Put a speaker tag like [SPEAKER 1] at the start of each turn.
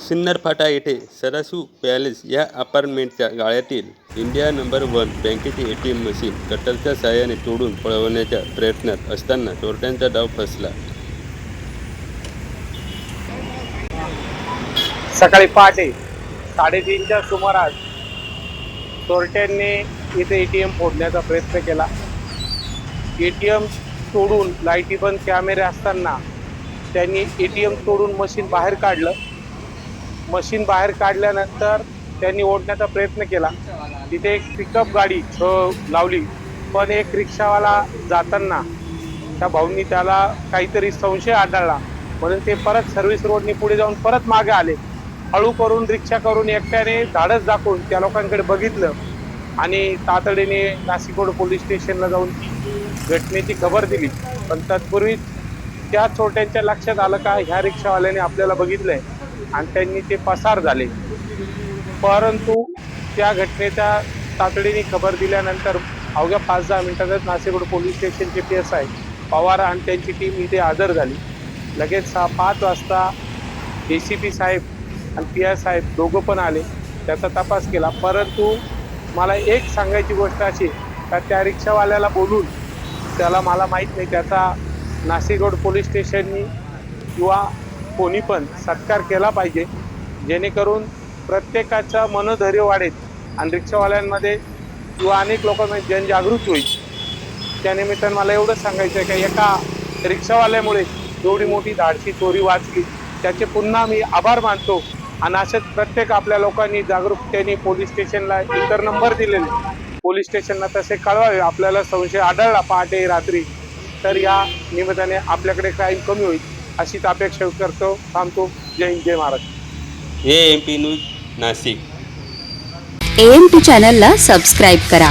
[SPEAKER 1] सिन्नरफाटा येथे सदाशिव पॅलेस या अपार्टमेंटच्या गाळ्यातील इंडिया नंबर वन बँकेचे ए टी एम मशीन कटरच्या सहाय्याने तोडून पळवण्याच्या प्रयत्नात असताना चोरट्यांचा डाव फसला.
[SPEAKER 2] सकाळी पहाटे साडेतीनच्या सुमारास चोरट्यांनी इथे ए टी एम फोडण्याचा प्रयत्न केला. ए टी एम तोडून लाईटी बंद कॅमेरे असताना त्यांनी ए टी एम तोडून मशीन बाहेर काढलं. मशीन बाहेर काढल्यानंतर त्यांनी ओढण्याचा प्रयत्न केला. तिथे एक पिकअप गाडी लावली. पण एक रिक्षावाला जाताना त्या भाऊंनी त्याला काहीतरी संशय आढळला. म्हणून ते परत सर्व्हिस रोडने पुढे जाऊन परत मागे आले. हळू करून रिक्षा करून एकट्याने धाडस दाखवून त्या लोकांकडे बघितलं आणि तातडीने नाशिक रोड पोलीस स्टेशनला जाऊन घटनेची खबर दिली. पण तत्पूर्वी त्या छोट्यांच्या लक्षात आलं का ह्या रिक्षावाल्याने आपल्याला बघितलंय. आणि त्यांनी ते पसार झाले. परंतु त्या घटनेच्या तातडीने खबर दिल्यानंतर अवघ्या पाच दहा मिनिटातच नाशिक पोलीस स्टेशनचे पी एस आय पवार आणि त्यांची टीम इथे हजर झाली. लगेच सहा पाच वाजता ए सी पी साहेब आणि पी आय साहेब दोघं पण आले. त्याचा तपास केला. परंतु मला एक सांगायची गोष्ट अशी का त्या रिक्षावाल्याला बोलून त्याला मला माहीत नाही. त्याचा नाशिक रोड पोलीस स्टेशननी किंवा कोणी पण सत्कार केला पाहिजे जेणेकरून प्रत्येकाचं मनोधैर्य वाढेल आणि रिक्षावाल्यांमध्ये किंवा अनेक लोकांमध्ये जनजागृती होईल. त्यानिमित्तानं मला एवढंच सांगायचं आहे की एका रिक्षावाल्यामुळे एवढी मोठी धाडसी चोरी वाचली. त्याचे पुन्हा मी आभार मानतो आणि असेच प्रत्येक आपल्या लोकांनी जागरूकतेने पोलीस स्टेशनला इतर नंबर दिलेले. पोलीस स्टेशनला तसे कळवावे आपल्याला संशय आढळला पहाटे रात्री. तर या निमित्ताने आपल्याकडे क्राईम कमी होईल. अशीच अपेक्षा करतो. थांबतो. जय हिंद जय Maharashtra.
[SPEAKER 1] A M P news Nashik.
[SPEAKER 3] A M P चॅनलला सबस्क्राईब करा.